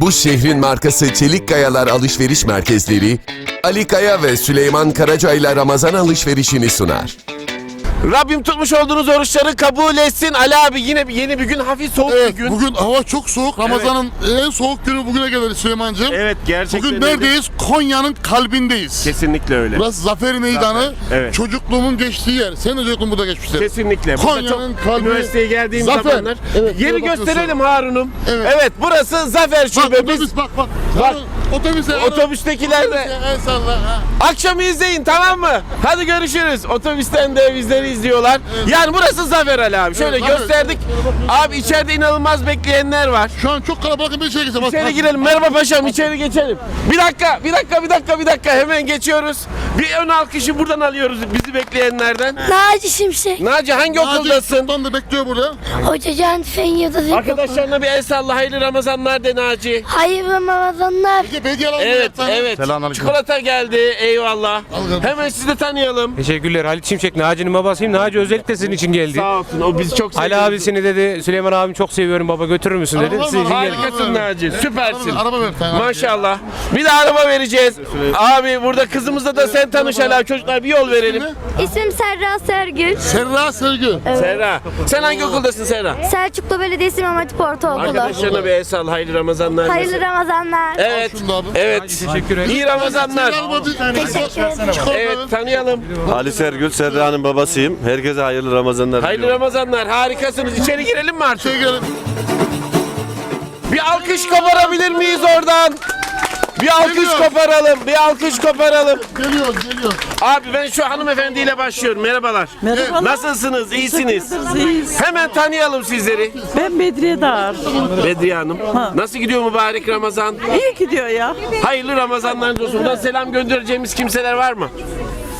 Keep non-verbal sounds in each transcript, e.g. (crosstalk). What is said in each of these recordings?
Bu şehrin markası Çelik Kayalar Alışveriş Merkezleri, Ali Kaya ve Süleyman Karaca ile Ramazan alışverişini sunar. Rabbim tutmuş olduğunuz oruçları kabul etsin. Ali abi yine yeni bir gün hafif soğuk Evet, bir gün. bugün hava çok soğuk. Ramazan'ın en soğuk günü bugüne gelir Süleyman'cığım. Evet gerçekten Bugün öyle. neredeyiz? Konya'nın kalbindeyiz. Kesinlikle öyle. Burası Zafer Meydanı. evet. Çocukluğumun geçtiği yer. Senin de çocukluğun burada geçmiştir. Kesinlikle. Konya'nın kalbi- üniversiteye geldiğim Zafer. zamanlar. Evet, Yeri gösterelim Harun'um. Evet. Evet. burası Zafer Bak Şubemiz. otobüs bak bak. Bak. Otobüse. Otobüstekiler de Otobüse el salla. ha. akşamı izleyin tamam mı? Hadi görüşürüz. Otobüsten de bizleri izliyorlar. Yani burası Zafer Ali abi. Şöyle Zafer. gösterdik. Abi içeride inanılmaz bekleyenler var. Şu an çok kalabalık bir şey geçti. Bak, İçeri bak. girelim. Merhaba paşam içeri geçelim. Bir dakika, bir dakika, bir dakika, bir dakika. Hemen geçiyoruz. Bir ön alkışı buradan alıyoruz bizi bekleyenlerden. Naci Şimşek. Naci hangi Naci okuldasın? Sultan da bekliyor burada. Hoca Can Fen Yıldız Arkadaşlarına bir el salla. Hayırlı Ramazanlar de Naci. Hayırlı Ramazanlar. Belediye alalım. Evet, tane. evet. Selamünaleyküm. Çikolata geldi. Eyvallah. Al. Hemen sizi de tanıyalım. Teşekkürler Halit Şimşek, Naci'nin babasıyım. Naci özellikle sizin için geldi. Sağ olsun. O bizi çok Ali seviyor. abisini dedi, Süleyman abim çok seviyorum baba götürür müsün dedi. Araba Sizin için geldi. Harikasın Naci. Süpersin. Araba, ver. Maşallah. Bir de araba vereceğiz. Abi burada kızımızla da sen tanış Ali abi. Çocuklar bir yol verelim. İsmim Serra Sergül. Serra Sergü. Serra. Sen hangi okuldasın Serra? Selçuklu Belediyesi İmam Hatip Ortaokulu. Arkadaşlarına bir el salla. Hayırlı Ramazanlar. Hayırlı Ramazanlar. Evet. Da abi. Evet. Teşekkür ederim. İyi Ramazanlar. Teşekkür ederim. Evet tanıyalım. Ali Sergül, Serra'nın babasıyım. Herkese hayırlı Ramazanlar Hayırlı diliyorum. Ramazanlar. Harikasınız. İçeri girelim mi artık? Şey. Bir alkış koparabilir miyiz oradan? Bir alkış Geliyor. koparalım. Bir alkış koparalım. Geliyor, geliyor. Abi ben şu hanımefendiyle başlıyorum. Merhabalar. Merhabalar. Nasılsınız? İyisiniz? İyiyiz. Hemen tanıyalım sizleri. Ben Bedriye Dağar. Bedriye Hanım. Nasıl gidiyor mübarek Ramazan? İyi gidiyor ya. Hayırlı Ramazanlarınız olsun. Buradan selam göndereceğimiz kimseler var mı?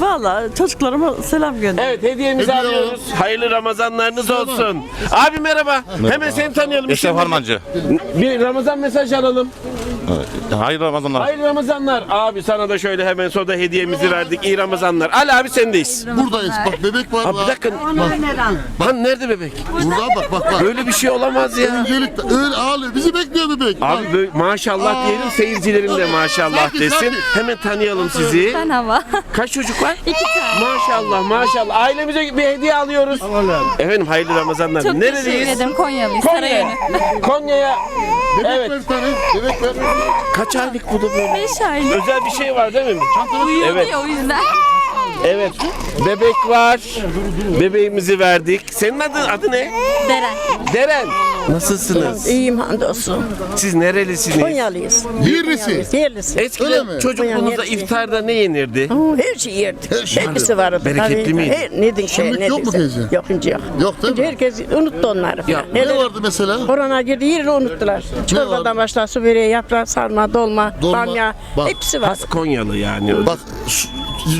Valla çocuklarıma selam gönder. Evet hediyemizi Hediye alıyoruz. Hayırlı Ramazanlarınız olsun. Abi merhaba. Hemen seni tanıyalım. Eşref İşin- Harmancı. Bir Ramazan mesajı alalım. Hayırlı Ramazanlar. Hayırlı Ramazanlar. Abi sana da şöyle hemen soda hediyemizi verdik. İyi Ramazanlar. Ali abi sendeyiz. Buradayız. Bak bebek var. Abi bir bak. dakika. Lan nerede bebek? Burada bak bak bak. Böyle bir şey olamaz ya. Öncelikle öyle ağlıyor. Bizi bekliyor bebek. Abi böyle maşallah diyelim seyircilerim de maşallah Sakin, desin. sakin. Hemen tanıyalım sizi. Ben hava. Kaç çocuk var? İki tane. Maşallah maşallah. Ailemize bir hediye alıyoruz. Efendim hayırlı Ramazanlar. Çok teşekkür Neredeyiz? ederim. Konyalıyız. Konya. Sarayönü. Konya'ya. Bebek Evet. ver bir tane. Bebek ver. Kaç aylık bu da böyle? Beş aylık. Özel bir şey var değil mi? Uyuyor Evet. o yüzden. Evet. Bebek var. Bebeğimizi verdik. Senin adın adı ne? Deren. Deren. Nasılsınız? İyiyim hamdolsun. Siz nerelisiniz? Konyalıyız. Birisi. Yerlisi. Öyle Eskiden mi? çocukluğunuzda iftarda ne yenirdi? Her şey yerdi. Her şey. Hepsi vardı. Bereketli Tabii. miydi? Her, ne din şey Şimdi ne yok mu teyze? Yok şimdi yok. Yok değil Şimdi mi? herkes unuttu onları. Ya, Ne vardı mesela? Korona girdi yerini unuttular. Çorbadan başlar su böreği, yaprak sarma, dolma, Dolma. bamya. Bak. Hepsi var. Has Konyalı yani. Bak su-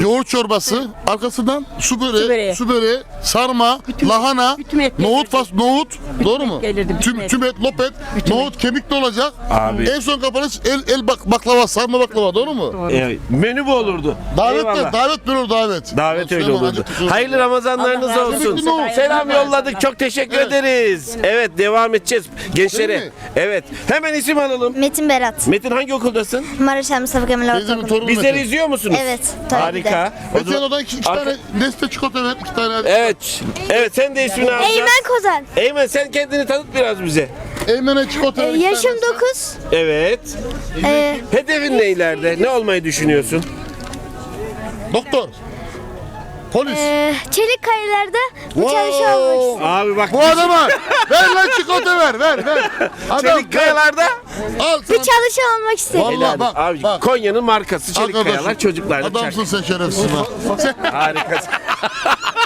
yoğurt çorbası, arkasından su böreği, Su böreği. su böreği, sarma, lahana, bütün et nohut fas, nohut, doğru mu? gelirdi, bütün Tüm, et. tüm et, lopet, nohut kemikli olacak. Abi. En son kapanış el, el bak, baklava, sarma baklava, doğru mu? Evet, menü bu olurdu. Davet de, davet böyle davet. Davet öyle olurdu. Hayırlı Ramazanlarınız Allah olsun. olsun. Selam yolladık. Çok teşekkür ederiz. Evet devam edeceğiz gençlere. Evet. Hemen isim alalım. Metin Berat. Metin hangi okuldasın? Maraş Mustafa Kemal Ortaokulu. Bizleri izliyor musunuz? Evet. Tabii Harika. Metin zaman- odan iki, iki Arka- tane Nestle çikolata ver, iki tane. Evet. Evet sen de ismini alacağız. Eymen Kozan. Eymen sen kendini tanıt biraz bize. Eymen'e çikolata ver. iki Yaşım tane. 9. Evet. Ee, Hedefin ne ileride? Ne olmayı düşünüyorsun? Doktor. Polis. e, çelik kayalarda bir çalışan Wow. olmak Abi bak. Bu adama (laughs) ver lan çikolata ver, ver, ver. Adam, Çelik kayalarda. Al Bir sana. çalışan olmak istedim. Vallahi bak, Abi bak. Konya'nın markası Çelik Arkadaşım, Kayalar çocuklar. Adamsın sen şerefsiz bak. Harikasın. (laughs)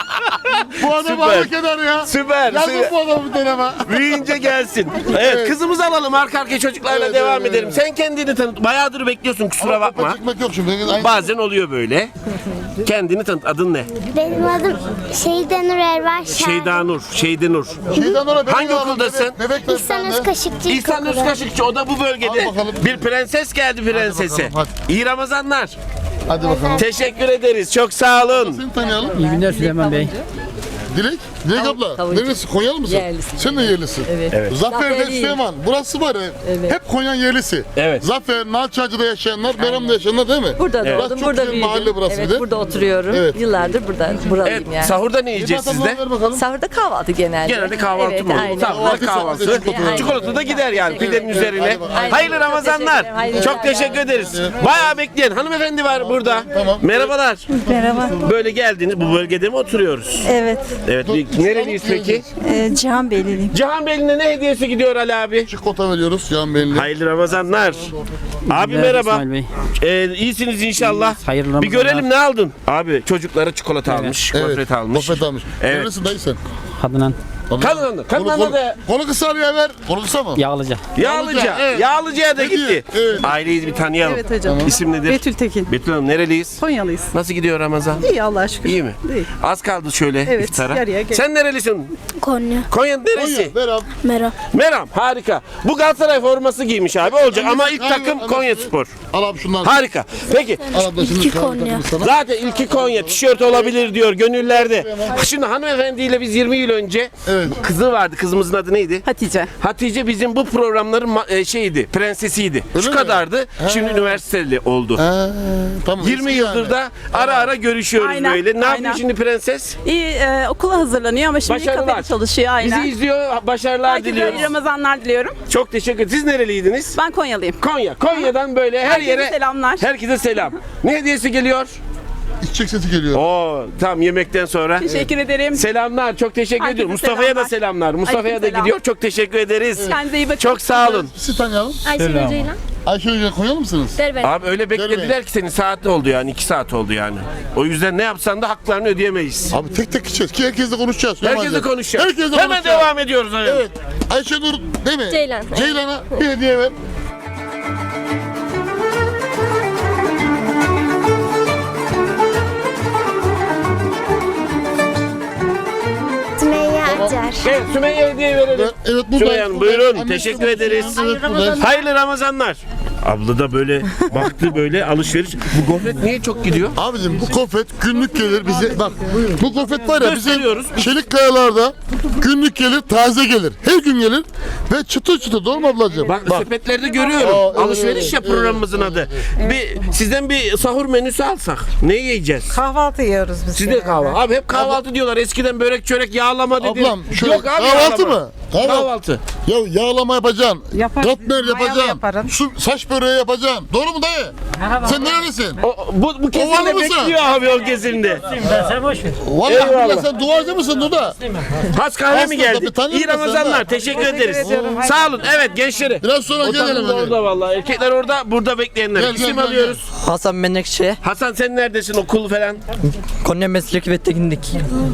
bu adam Süper. hak eder ya. Süper. Yazın süper. bu adamı deneme. Büyüyünce gelsin. (laughs) Evet, kızımızı alalım arka arkaya çocuklarla Evet, devam evet, edelim. evet. Sen kendini tanıt. Bayağıdır bekliyorsun kusura bakma. Çıkmak yok şimdi. Aynı- Bazen oluyor böyle. Kendini tanıt. Adın ne? Benim adım Şeyden Nur Erbaş. Şeyda Nur. Şeyde Nur. Sonra bebek Hangi okuldasın? Bebek, bebek İhsan. Özkaşıkçı İhsan. Özkaşıkçı. O da bu bölgede. Bir prenses geldi prensese. bakalım, İyi Ramazanlar. Hadi bakalım. Teşekkür ederiz. Çok sağ olun. Seni tanıyalım. İyi günler Süleyman Bey. Dilek? Dilek abla. kavuncu. Neresi? Konyalı mısın? Yerlisin. Sen de yerlisin. Evet. Zafer ve Zaferliyim. Süleyman. Burası var ya. Evet. Hep Konya yerlisi. Evet. Zafer, Nalçacı'da yaşayanlar, Meram'da yaşayanlar değil mi? Burada Burası doğdum, çok burada güzel büyüdüm. mahalle burası evet, bir de. burada oturuyorum. Evet. Yıllardır burada, buralıyım Evet, yani. sahurda ne yiyeceğiz Bir sizde? ver bakalım. Sahurda kahvaltı genelde. Genelde kahvaltı evet, mı olur? Aynen. Sahurda Kahvaltı, kahvaltı. çikolata. Çikolata da gider yani pidenin Evet, üzerine. hadi. Aynen. Hayırlı Çok Ramazanlar. teşekkür ederim. Hayırlı Çok teşekkür ederiz. Bayağı bekleyen hanımefendi var burada. Tamam. Merhabalar. Merhaba. Böyle geldiniz. Bu bölgede mi oturuyoruz? Evet. Evet. bir- Nereliyiz peki? E, Cihan Beyliyim. Cihan Beyli'ne ne hediyesi gidiyor Ali abi? Çikolata veriyoruz Cihan Bey'le. Hayırlı Ramazanlar. Abi merhaba. Ee, iyisiniz inşallah. Hayırlı Bir görelim ne aldın? Abi çocuklara çikolata almış, Evet. gofret almış. Gofret almış. Evet. Dayı sen? Kadından Kadınlandı. Kadınlandı konu, da konu kısa araya ver. Konu kısa mı? yağlıca. Yağlıca. evet. Yağlıca'ya da gitti. evet. Aileyi bir tanıyalım. Evet hocam. İsim nedir? Betül Tekin. Betül Hanım nereliyiz? Konyalıyız. Nasıl gidiyor Ramazan? İyi Allah'a şükür. İyi mi? İyi. Az kaldı şöyle Evet, iftara. yarıya gel- Sen nerelisin? Konya. Konya'nın neresi? Konya, ver abi. Meram harika. Bu Galatasaray forması giymiş abi olacak ama ilk Aynen, takım aynen. Konya Spor. Al abi şundan. Harika. Peki Al abla İki Konya. takımı sana. Zaten ilki Konya tişört olabilir diyor gönüllerde. Şimdi hanımefendiyle biz 20 yıl önce Evet. kızı vardı. Kızımızın adı neydi? Hatice. Hatice bizim bu programların e, şeyiydi, prensesiydi. Öyle Şu mi? kadardı. Şimdi üniversiteli oldu. Ee, tamam. 20 eski yıldır yani. da ara ara görüşüyoruz Aynen, böyle. Ne yapıyor şimdi prenses? İyi e, okula hazırlanıyor ama şimdi Başarılar. kafede çalışıyor aynen. Bizi izliyor. Başarılar Herkese diliyoruz. iyi Ramazanlar diliyorum. Çok teşekkür ederim. Siz nereliydiniz? Ben Konyalıyım. Konya. Konya'dan böyle her Herkese yere selamlar. Herkese selam. Ne hediyesi geliyor? İçecek sesi geliyor. Oo, tam yemekten sonra. Teşekkür ederim. Selamlar. Çok teşekkür Herkese ediyorum. Mustafa'ya da selamlar. selamlar. Mustafa'ya da Aleykümselam. gidiyor. Çok teşekkür ederiz. Kendinize iyi bakın. Çok sağ olun. Sizi tanıyalım. Ayşegül Ceylan. Ayşe Hoca Konyalı mısınız? Berber. Abi öyle beklediler ki senin saat oldu yani. iki saat oldu yani. O yüzden ne yapsan da haklarını ödeyemeyiz. Abi tek tek gideceğiz ki herkesle konuşacağız. Herkesle konuşacağız. Herkesle Hemen konuşacağız. devam ediyoruz. Evet. Evet. Ayşe Nur değil mi? Ceylan. Ceylan'a bir hediye ver. Sümeyye hediye verelim. Evet bu Sümeyye Hanım buyurun. Teşekkür ederiz. Hayırlı Ramazanlar. Abla da böyle baktı böyle alışveriş. Bu gofret niye çok gidiyor? Abicim bu kofet günlük gelir bize. Bak bu kofet var ya bizim Gösteriyoruz. çelik kayalarda günlük gelir taze gelir. Her gün gelir ve çıtır çıtır doğru mu ablacığım? Bak, sepetlerde görüyorum. Aa, evet, Alışveriş evet, ya programımızın adı. Bir sizden bir sahur menüsü alsak. Ne yiyeceğiz? Kahvaltı yiyoruz biz. Siz de kahvaltı. Abi hep kahvaltı diyorlar. Eskiden börek çörek yağlama dedi. Ablam şöyle Yok abi kahvaltı yağlama. mı? Kahvaltı. Kahvaltı. Ya yağlama yapacaksın. Yaparım. Katmer Mayalı yapacaksın. yaparım. Su, saç böreği yapacaksın. Doğru mu dayı? Sen neredesin? O, bu, bu kesimde Ovalı mısın? bekliyor abi o kesimde. Vallahi Eyvallah. billahi sen duvarcı mısın Duda? Has kahve mi Aslında geldi? bir tanıyor İyi musun Ramazanlar. sen de? Teşekkür ederiz. Sağ olun. Evet gençleri. Biraz sonra O gelelim takım da hadi. orada vallahi. Erkekler orada, burada bekleyenler. Gel, İsim gel, alıyoruz. Hasan Menekşe, Hasan sen neredesin okul falan? Konya Meslek ve Teknik.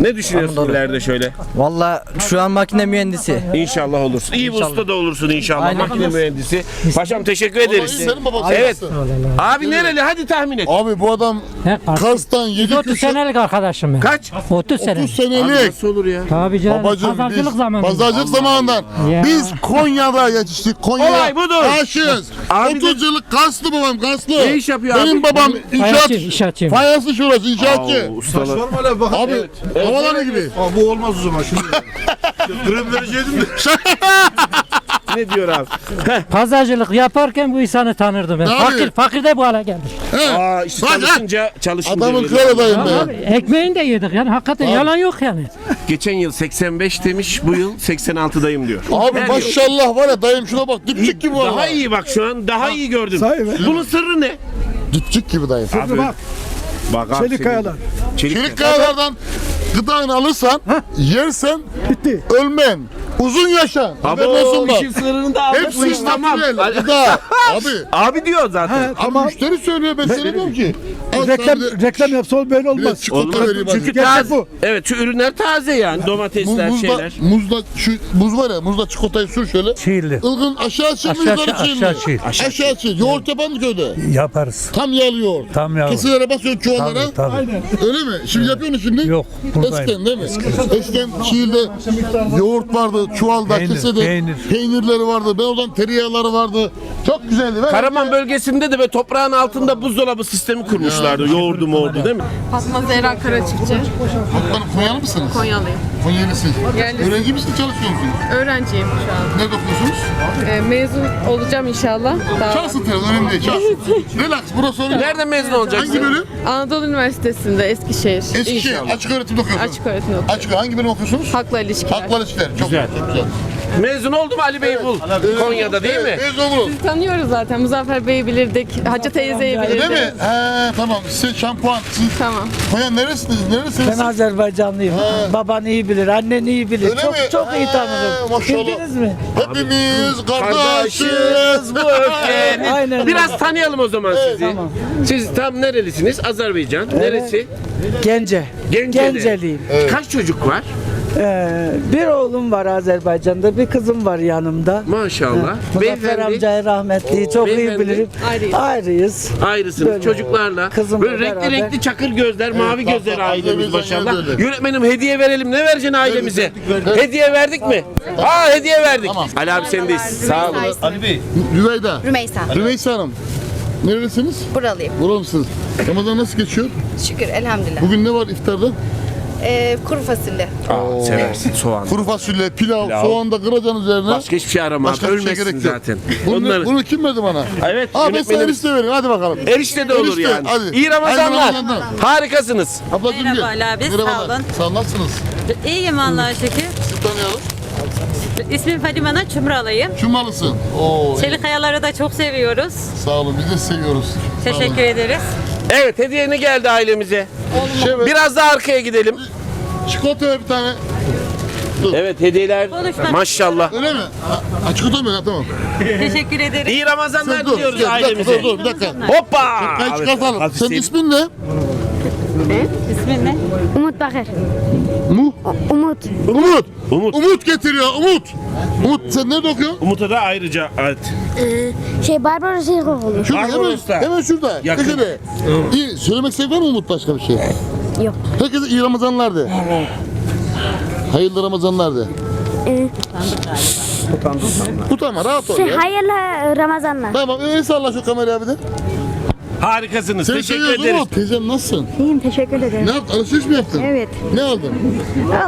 Ne düşünüyorsun ileride şöyle? Valla şu an makine mühendisi. İnşallah olursun. İyi bir usta da olursun inşallah. Makine mühendisi. Paşam teşekkür Vallahi ederiz. Senin babası. Evet. babası. Abi nereli? Hadi tahmin et. Abi bu adam Kars'tan 7 30 köşe senelik arkadaşım ben. Kaç? 30 sene. 30 senelik. Nasıl olur ya? Tabii canım. Babacım Pazarcılık biz zamanı. pazarcılık zamanından Ya. biz Konya'da yetiştik. Konya'ya Olay budur. aşığız. Abi 30 yıllık Karslı babam Karslı. Ne iş yapıyor Benim abi? babam inşaat. Ayakçı, inşaatçıyım. Fayanslı şurası inşaatçı. Ustalar. Abi havalar gibi. bu olmaz o zaman şimdi. (laughs) Krem vereceydim de. (laughs) ne diyor abi? Pazarcılık yaparken bu insanı tanırdım ben. Ne Fakir, yapıyor? fakir de bu hale gelmiş. He. Aa işte Bak, ha. çalışınca çalışınca. Adamın böyle. kral adayım Abi, be. ekmeğini de yedik yani hakikaten yalan yok yani. Geçen yıl 85 demiş, bu yıl 86'dayım diyor. Abi Her yıl. maşallah var ya dayım şuna bak dipçik gibi var. Daha iyi bak şu an, daha iyi gördüm. Bunun sırrı ne? Dipçik gibi dayım. Abi, bak. Bak abi Çelik kayalar. Çelik, Çelik kayalardan gıdanı alırsan, yersen ölmen. Uzun yaşa. Abi olsun o bak. işin sırrını da aldık. Hepsi Bu iş tamam. Gıda. Abi. Abi diyor zaten. Abi müşteri söylüyor ben söylemiyorum ki. reklam, reklam yapsa böyle Biraz çikolata vereyim hadi. Çünkü taze. Evet şu ürünler taze yani. Mu- Domatesler, muzda, şeyler. muzda, şu muz var ya, muzda çikolatayı sür şöyle. Çiğli. Ilgın aşağı çil mi Aşağı yukarı çil mi? aşağı çil. Aşağı çil. Yoğurt yapan mı köyde? Yaparız. Tam yağlı yoğurt. Tam yağlı. Kesilere basıyorsun çuvallara. Tabii. Öyle mi? Şimdi yapıyor musun şimdi? Yok, buradayım. Eskiden değil mi? Eskiden Çiğli'de yoğurt vardı. Çuvalda, Peynir, kesede. peynir. Peynirleri vardı. Ben oradan tereyağları vardı. Çok güzeldi. Ben Karaman bölgesinde de ve toprağın altında buzdolabı sistemi kurmuşlardı. Yoğurdu moğurdu değil mi? Fatma Zehra Karaçıkçı. Hanım Konyalı mısınız? Konyalıyım. Konyalısın. Yerlisin. Öğrenci misin çalışıyor? Öğrenciyim şu an. Nerede okuyorsunuz? Ee, mezun olacağım inşallah. Daha Çalsın telefon önemli değil. Çalsın. Relax. Burası yok. Nereden mezun olacaksın? Hangi bölüm? Anadolu Üniversitesi'nde Eskişehir. Eskişehir. Açık öğretimde okuyorsunuz. Açık öğretim okuyorum. Açık Hangi bölüm okuyorsunuz? Hakla ilişkiler. Haklar işler. Çok güzel. Güzel. Mezun oldu mu Ali Bey bul? Konya'da değil mi? Evet, mezun olun. Tanıyoruz zaten. Muzaffer Bey'i bilirdik. Hacı teyzeyi Öyle bilirdik. mi? He tamam. Siz şampuan. Siz Tamam. Konya neresiniz? Neresiniz? Ben Azerbaycanlıyım. Baban iyi bilir, annen iyi bilir. Öyle çok mi? çok iyi tanırım. maşallah. Bildiniz mi? Hepimiz kardeşiz. Bu (laughs) öfkenin. Aynen. Biraz tanıyalım o zaman sizi. Siz tam nerelisiniz? Azerbaycan. Neresi? Gence. Genceli. Genceliyim. Kaç çocuk var? Ee, bir oğlum var Azerbaycan'da, bir kızım var yanımda. Maşallah. Muzaffer Beyefendi amcayı rahmetli çok iyi Beyefendi. bilirim. Ayrıyız. Ayrıyız. ayrısınız Böyle. çocuklarla. Kızımla Böyle renkli beraber. renkli çakır gözler, mavi gözler ailemiz Azerbaycan maşallah. Yönetmenim hediye verelim. Ne vereceksin ailemize? Hediye verdik mi? Aa hediye verdik. Tamam. Ali abi sendeyiz. Sağ olun. Ali Bey. Rüveyda. Rümeysa. Rümeysa Hanım. Nerelisiniz? Buralıyım. Buralı mısınız? Ramazan nasıl geçiyor? Şükür elhamdülillah. Bugün ne var iftarda? Ee, kuru fasulye. Aa, seversin soğan. Kuru fasulye, pilav, Pilav. soğan da kıracaksın üzerine. Başka hiçbir şey arama. Başka bir şey Ölmezsin gerek yok. zaten. Bunu, Onları... bunu kim verdi bana? Evet Aa ben sana yönetmenim. erişte vereyim hadi bakalım. Erişte de olur Erişte, yani. hadi. İyi Ramazanlar. Hayırlı Ramazanlar. Harikasınız. Ablacığım Merhaba gel. Ali abi, sağ Merhabalar. olun. Sağ olun, nasılsınız? İyiyim Allah'a şükür. Sizi tanıyalım. İsmim Fadime Ana Çumralıyım. Cumalısın. Oo. Çelik Kayaları da çok seviyoruz. Sağ olun biz de seviyoruz. Sağ olun. Teşekkür ederiz. Evet hediye ne geldi ailemize? Şey Biraz daha arkaya gidelim. çikolata ver bir tane. Evet hediyeler Konuşma. maşallah. Öyle mi? Ha, çikolata mı? Ha, tamam. Teşekkür ederiz. İyi Ramazanlar dur, diliyoruz dur, bir dakika, ailemize. dur, dur, bir dakika. Hoppa! Ben çıkartalım. Senin ismin ne? İsmin ne? Umut Bakır. Mu? Umut. Umut. Umut. Umut getiriyor, Umut. Umut sen nerede okuyorsun? Umut'a da ayrıca evet. Şey Barbaros İlkokulu. Şurada hemen, Barbaros'ta. hemen şurada. Yakın. Köşede. İyi, söylemek isteyen var mı Umut başka bir şey? Yok. Herkese iyi Ramazanlar de. Hayırlı Ramazanlar de. Ee, Utanma, rahat ol şey, ya. hayırlı Ramazanlar. Tamam, öyle salla şu kamerayı abi de. Harikasınız. Seni Teşekkür seviyoruz ederiz. Umut. Teyzem nasılsın? İyiyim teşekkür ederim. Ne yaptın? Alışveriş mi yaptın? Evet. Ne aldın?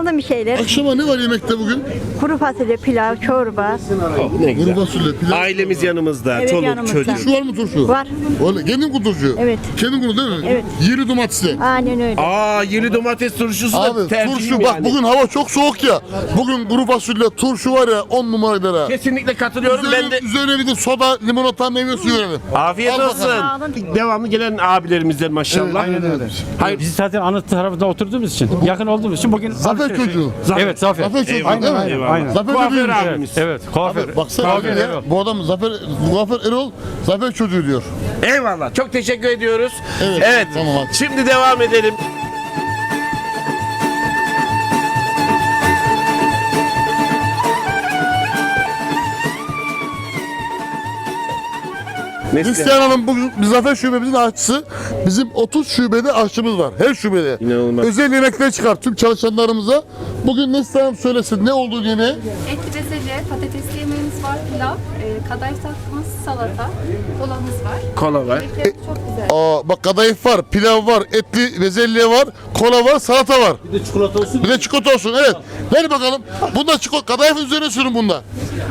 Aldım bir şeyler. Akşama ne var yemekte bugün? Kuru fasulye, pilav, çorba. Ne güzel. Kuru fasulye, pilav. Ailemiz yanımızda. Evet, Çoluk yanımızda. çocuk. Turşu var mı turşu? Var. Öyle, kendin kur turşu. Evet. Kendin kur değil mi? Evet. Yeri domatesli. Aynen öyle. Aa yeni domates turşusu da Abi tercihim turşu yani. bak bugün hava çok soğuk ya. Bugün kuru fasulye, turşu var ya 10 numara gider ha. Kesinlikle katılıyorum ben Üzerine, de. üzerine bir de soda, limonata, meyve suyu verelim. Afiyet Al olsun. bakalım. Devamlı gelen abilerimizden maşallah. aynen öyle. Hayır. Biz zaten anıt tarafında oturduğumuz için, yakın olduğumuz için bugün... Zafer çocuğu. Evet, Zafer. Zafer çocuğu Eyvallah, değil mi? eyvallah. Aynen. Zafer de Kuaför büyümüş. abimiz. Evet, kuaför. Baksana Kuaför, abi ya, evet. bu adam Zafer, Zafer Erol, Zafer çocuğu diyor. Eyvallah. Çok teşekkür ediyoruz. Evet, Evet. tamam hadi. Şimdi devam edelim. Neslihan. Hristiyan Hanım bugün biz Zafer şubemizin aşçısı. Bizim 30 şubede aşçımız var. Her şubede. İnanılmaz. Özel yemekler çıkar tüm çalışanlarımıza. Bugün Neslihan Hanım söylesin ne olduğu yemeği. Etli bezelye, patatesli yemeğimiz var, pilav, e, kadayıf tatlımız, salata, kolamız var. Kola var. Güzel. Aa, bak kadayıf var, pilav var, etli bezelye var, kola var, salata var. Bir de çikolata olsun. Bir de çikolata olsun evet. Ver bakalım. Bunda çikolata, kadayıf üzerine sürün bunda.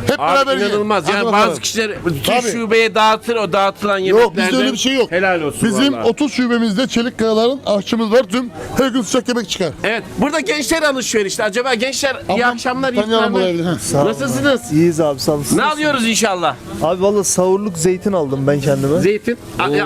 Hep Abi beraber yiyin. inanılmaz. Hadi Yani bakalım. bazı kişiler bütün Tabii. şubeye dağıtır o dağıtılan Yok yemeklerden. bizde öyle bir şey yok. Helal olsun Bizim vallahi. 30 şubemizde Çelik Kayalar'ın aşçımız var. Tüm her gün sıcak yemek çıkar. Evet. Burada gençler alışverişte. Acaba gençler iyi Ablam, akşamlar, iyi burayı bir, ha. Nasılsınız? İyiyiz abi sağ olasın. Ne alıyoruz inşallah? Abi valla savurluk zeytin aldım ben kendime. Zeytin. A- e,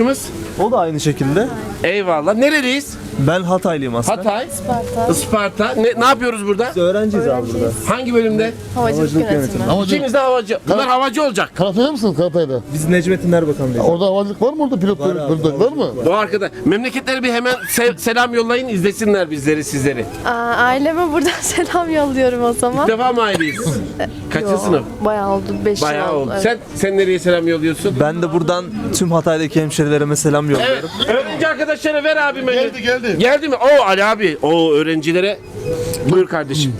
arkadaşımız. O da aynı şekilde. Eyvallah. Nereliyiz? Ben Hataylıyım aslında. Hatay. Isparta. Isparta. Ne, ne yapıyoruz burada? Biz öğrenciyiz abi burada. Hangi bölümde? Havacılık yönetimi. Havacılık. İkiniz de havacı. Bunlar havacı olacak. Karatay'da mısınız Karatay'da? Biz Necmettin Erbakan'dayız. Orada havacılık var mı orada pilot Var abi, pilot var mı? Bu arkada. Memleketlere bir hemen se- selam yollayın izlesinler bizleri sizleri. aileme buradan (laughs) selam yolluyorum o zaman. İlk defa mı aileyiz? Kaçıncı sınıf? Bayağı oldu, 5 Bayağı oldu. Sen sen nereye selam yolluyorsun? Ben de buradan tüm Hatay'daki hemşerilerime selam Evet. yolluyorum. Öğrenci arkadaşlara ver abime. Geldi geldi. Geldi mi? Oo Ali abi. O öğrencilere. Buyur kardeşim.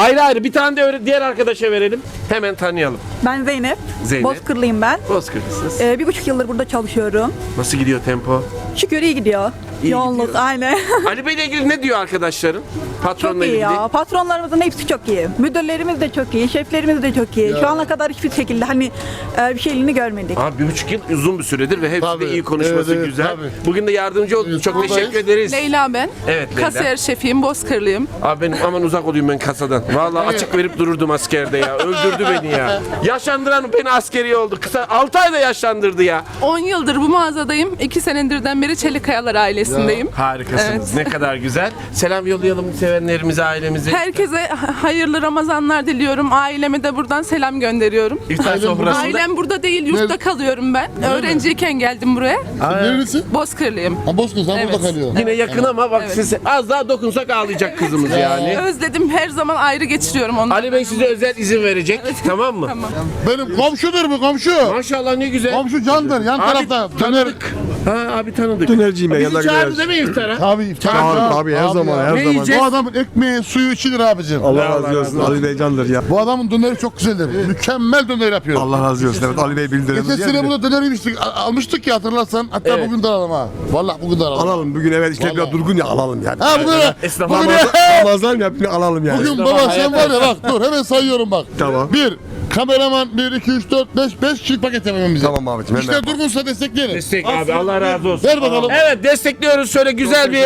Ayrı ayrı bir tane de öyle diğer arkadaşa verelim. Hemen tanıyalım. Ben Zeynep. Zeynep. Bozkırlıyım ben. Bozkırlısınız. Ee, bir buçuk yıldır burada çalışıyorum. Nasıl gidiyor tempo? Şükür iyi gidiyor. İyi Yoğunluk gidiyor. aynen. (laughs) Ali Bey ile ilgili ne diyor arkadaşların? Patronla çok iyi ilgili. ya. Patronlarımızın hepsi çok iyi. Müdürlerimiz de çok iyi. Şeflerimiz de çok iyi. Şu ana kadar hiçbir şekilde hani e, bir şeyini görmedik. Abi bir buçuk yıl uzun bir süredir ve hepsi Tabii. de iyi konuşması Evet, güzel. tabii. Bugün de yardımcı oldunuz. Çok buradayız. teşekkür ederiz. Leyla ben. Evet Leyla. şefiyim, Bozkırlıyım. Abi benim aman uzak olayım ben kasadan. Vallahi açık verip dururdum askerde ya. Öldürdü beni ya. Yaşlandıran beni askeri oldu. Kısa 6 ayda yaşlandırdı ya. 10 yıldır bu mağazadayım. 2 senedirden beri Çelik Kayalar ailesindeyim. Harikasınız. Ne kadar güzel. Selam yollayalım sevenlerimize, ailemize. Herkese hayırlı Ramazanlar diliyorum. Aileme de buradan selam gönderiyorum. İftar sofrasında. Ailem burada değil, yurtta kalıyorum ben. Öğrenciyken geldim buraya. Nerelisin? Bozkırlıyım. Ha Bozkır sen Evet. burada kalıyor. Yine yakın ama bak siz az daha dokunsak ağlayacak kızımız yani. Özledim, her zaman ayrı geçiriyorum onu. Ali Bey size özel izin verecek. Tamam mı? Tamam. Benim komşudur bu komşu. Maşallah ne güzel. Komşu candır yan Abi tarafta. Döner. tanıdık. Ha abi tanıdık. Dönerciyim ben, Bizi yanına çağırdı değil mi iftara? Abi iftar. Abi, abi, her zaman, her Ne zaman. yiyeceğiz? Bu adamın ekmeği suyu içilir abicim. Allah razı olsun. Ali Bey candır ya. Bu adamın döneri çok güzeldir. Mükemmel döner yapıyor. Allah razı olsun. Evet Ali Bey bildirimiz. Geçen sene burada döner yemiştik, a- almıştık ya hatırlarsan. Hatta Evet. bugün de alalım ha. Vallahi bugün de alalım. Alalım bugün evet işler biraz Vallahi. durgun ya alalım yani. Ha bugün, Esnaf bugün, Ramazan, Ramazan ya bir alalım yani. bugün baba sen var ya bak dur hemen sayıyorum bak. Tamam. Bir, kameraman 1, 2, 3, 4, 5, 5 çift paket yapalım bize. Tamam abicim, İşte durgunsa destekleyelim. Destek abi Allah razı olsun. Ver bakalım. Evet destekliyoruz şöyle güzel bir.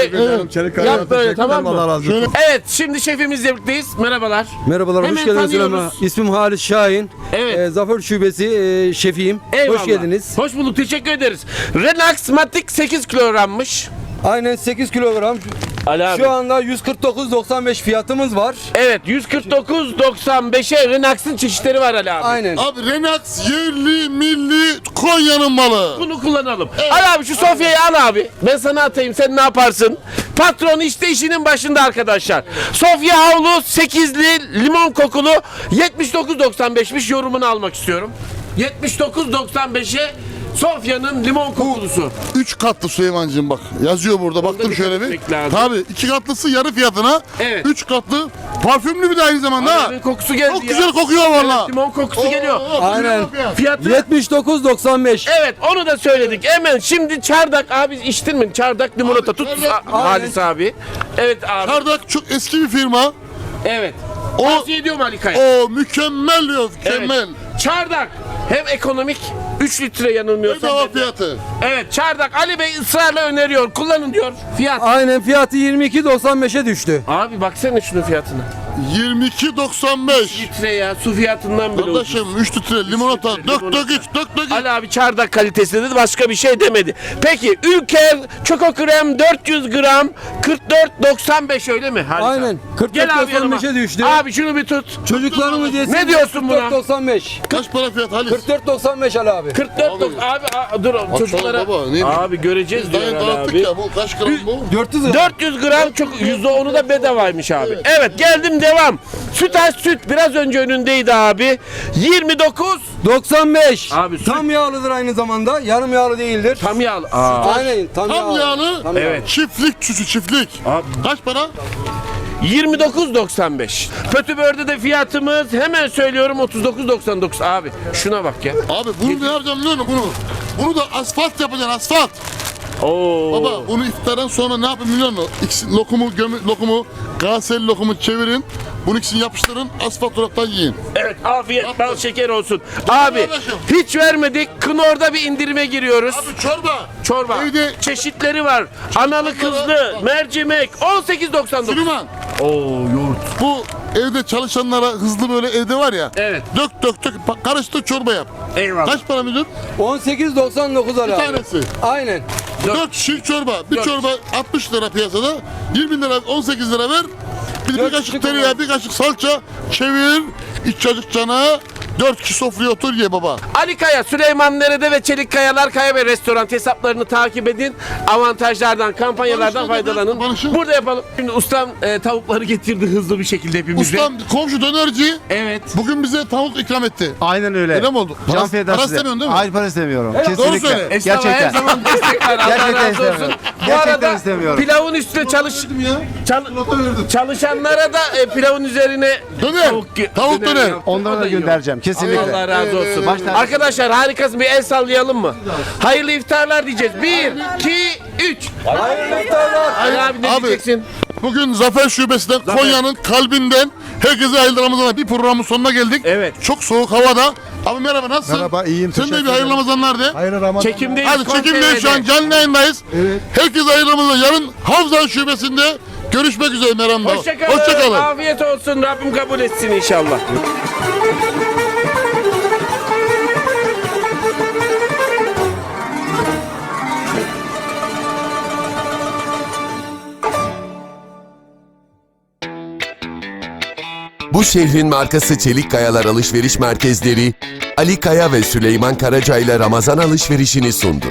Çelik Kaya, yap böyle tamam ederim, Allah mı? razı olsun. Evet şimdi şefimizle birlikteyiz. Merhabalar. Merhabalar, Hemen hoş geldiniz. tanıyoruz. İsmim Halis Şahin. Evet. Ee, Zafer Şubesi e, şefiyim. Eyvallah. Hoş geldiniz. Hoş bulduk teşekkür ederiz. Relax Matic 8 kilogrammış. Aynen 8 kilogram. Ali abi. Şu anda 149.95 fiyatımız var. Evet 149.95'e Renax'ın çeşitleri var Ali abi. Aynen. Abi Renax yerli milli Konya'nın malı. Bunu kullanalım. Ali abi şu Sofya'yı al abi. Ben sana atayım sen ne yaparsın? Patron işte işinin başında arkadaşlar. Sofya havlu 8'li limon kokulu 79.95'miş yorumunu almak istiyorum. 79.95'e Sofya'nın limon kokulusu. 3 katlı Süleyman'cığım bak. Yazıyor burada baktım şöyle bir. lazım. Tabii 2 katlısı yarı fiyatına. Evet. 3 katlı parfümlü bir de aynı zamanda ha. Abi, kokusu geldi Çok ya. güzel kokuyor Evet, valla. limon kokusu geliyor. Aynen. Fiyatı 79.95. Evet onu da söyledik. Hemen şimdi çardak abi içtin mi? Çardak limonata tut çardak- A- Halis abi. Evet abi. Çardak çok eski bir firma. Evet. O- Tavsiye ediyorum Ali Kaya. O mükemmel diyor mükemmel. Çardak hem ekonomik 3 litre yanılmıyorsam. Bedava fiyatı. Evet çardak Ali Bey ısrarla öneriyor. Kullanın diyor. Fiyat. Aynen fiyatı 22.95'e düştü. Abi baksana şunun fiyatına. 22.95. Litre ya su fiyatından bile ucuz. Kardeşim 3 litre limonata litre dök limonata. dök iç dök dök iç. Ali abi çardak kalitesi dedi başka bir şey demedi. Peki Ülker Çoko Krem 400 gram 44.95 öyle mi? Halis Aynen. abi? 44.95'e Gel abi yanıma. düştü. Abi şunu bir tut. Çocuklarımız yesin. Ne diyorsun buna? 44.95. Kaç para fiyat Halis? 44.95 Ali abi. 44 abi, abi, dur çocuklara. baba, abi göreceğiz Biz diyor abi. ya bu kaç gram bu? 400 lira. 400 gram çok %10'u da bedavaymış abi. Evet. geldim devam. Sütaş süt biraz önce önündeydi abi. 29 95. Abi süt- Tam yağlıdır aynı zamanda. Yarım yağlı değildir. tam yağlı. Aa. Aynen tam, Tam yağlı. Tam Evet. Çiftlik sütü çiftlik. Abi. Kaç para? 29.95. Pötübörde de fiyatımız hemen söylüyorum 39.99 abi. Şuna bak ya. Abi bunu ne yapacağım biliyor musun bunu? Bunu da asfalt yapacaksın asfalt. Oo. Baba bunu iftardan sonra ne yapın biliyor musun? İkisi, lokumu, gömü, lokumu, Galatasaray lokumu çevirin. Bunu ikisini yapıştırın asfalt olaraktan yiyin. Evet afiyet bal şeker olsun. Abi kardeşim. hiç vermedik. Kınor'da bir indirime giriyoruz. Abi çorba. Çorba. Evde Çeşitleri var. Analı kızlı, mercimek 18.99. Süleyman Oo yoğurt. bu evde çalışanlara hızlı böyle evde var ya. Evet. Dök dök dök pa- karıştır çorba yap. Eyvallah. Kaç para müdür? 18.99 Ali Bir abi. tanesi. Aynen. Dört. 4 kişi çorba. Bir Dört. çorba 60 lira piyasada. 20 lira 18 lira ver. Bir bir kaşık tereyağı, bir kaşık salça çevir. İç çocuk cana. Dört kişi sofraya otur ye baba. Ali Kaya, Süleyman Nerede ve Çelik Kayalar Kaya ve Restoran hesaplarını takip edin. Avantajlardan, kampanyalardan Barış'la da faydalanın. Barış'ı- Burada yapalım. Şimdi ustam e, tavukları getirdi hızlı bir şekilde hepimize. Ustam komşu dönerci Evet. bugün bize tavuk ikram etti. Aynen öyle. Öyle mi oldu? Can Para, para size. istemiyorsun değil mi? Hayır para istemiyorum. Doğru Kesinlikle. söyle. Esnafa her Gerçekten. zaman destek ver. Allah Gerçekten razı olsun. istemiyorum. Bu Gerçekten arada istemiyorum. pilavın üstüne çalış ya. çal- verdim. çalışanlara da e, pilavın üzerine Döner. gö- Tavuk döner. Onlara da göndereceğim. Kesinlikle. Allah razı olsun. Başta- Arkadaşlar harikasın bir el sallayalım mı? Hayırlı iftarlar diyeceğiz. Bir, iki, üç. Hayırlı iftarlar. Abi ne Abi, diyeceksin? Bugün Zafer Şubesi'nden Konya'nın kalbinden herkese hayırlı Ramazanlar. Bir programın sonuna geldik. Evet. Çok soğuk havada. Abi merhaba nasılsın? Merhaba, iyiyim, Sen de teşekkür bir hayırlı ederim. Ramazanlar de. Hayırlı Ramazan. Çekimdeyiz. Hadi çekimdeyiz şu an Kon TV'de. canlı yayındayız. Evet. Herkese hayırlı Ramazanlar. Yarın Havzan Şubesi'nde görüşmek üzere Meram'da. Hoşçakalın. Hoşçakalın. Afiyet olsun. Rabbim kabul etsin inşallah. Bu şehrin markası Çelik Kayalar Alışveriş Merkezleri, Ali Kaya ve Süleyman Karaca ile Ramazan alışverişini sundu.